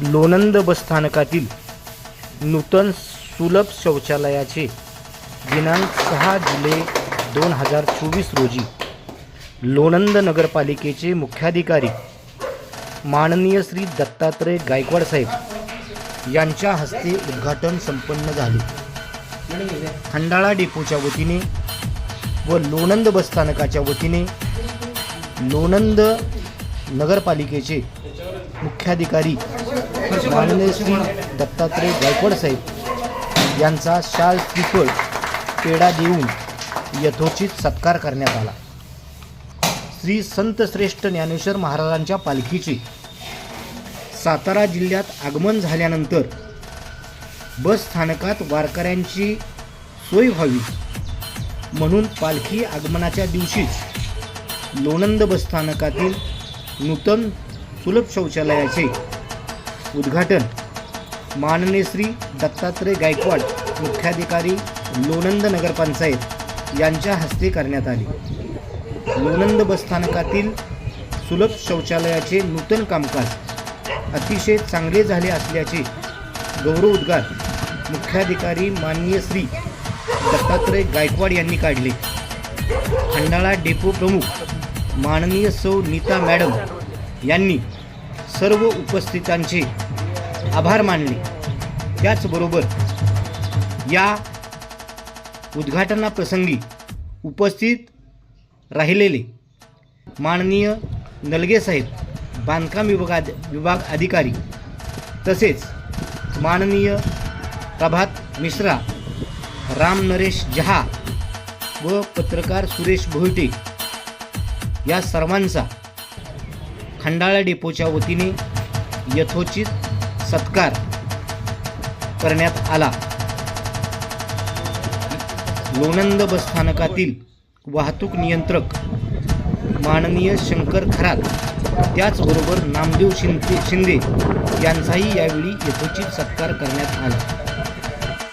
लोणंद बसस्थानकातील नूतन सुलभ शौचालयाचे दिनांक सहा जुलै दोन हजार चोवीस रोजी लोणंद नगरपालिकेचे मुख्याधिकारी माननीय श्री दत्तात्रय गायकवाड साहेब यांच्या हस्ते उद्घाटन संपन्न झाले. खंडाळा डेपोच्या वतीने व लोणंद बसस्थानकाच्या वतीने लोणंद नगरपालिकेचे मुख्याधिकारी माननीय श्री दत्तात्रय गायकवाड साहेब यांचा शाल त्रिफळ पेढा देऊन यथोचित सत्कार करण्यात आला. श्री संत श्रेष्ठ ज्ञानेश्वर महाराजांच्या पालखीचे सातारा जिल्ह्यात आगमन झाल्यानंतर बस स्थानकात वारकऱ्यांची सोय व्हावी म्हणून पालखी आगमनाच्या दिवशीच लोणंद बसस्थानकातील नूतन सुलभ शौचालयाचे उद्घाटन. माननीय श्री दत्तात्रय गायकवाड मुख्याधिकारी लोणंद नगरपंचायत यांच्या हस्ते करण्यात आले. लोणंद बसस्थानकातील सुलभ शौचालयाचे नूतन कामकाज अतिशय चांगले झाले असल्याचे गौरवोद्गार मुख्याधिकारी माननीय श्री दत्तात्रय गायकवाड यांनी काढले. खंडाळा डेपो प्रमुख माननीय सौ नीता मॅडम यांनी सर्व उपस्थितांचे आभार मानले. त्याचबरोबर या उद्घाटनाप्रसंगी उपस्थित राहिलेले माननीय नलगे साहेब बांधकाम विभाग विभाग अधिकारी तसेच माननीय प्रभात मिश्रा राम नरेश जहा व पत्रकार सुरेश भोईटे या सर्वांचा खंडाळा डेपोच्या वतीने यथोचित सत्कार करण्यात आला. लोणंद बसस्थानकातील वाहतूक नियंत्रक माननीय शंकर खरात त्याचबरोबर नामदेव शिंदे शिंदे यांचाही यावेळी यथोचित सत्कार करण्यात आला.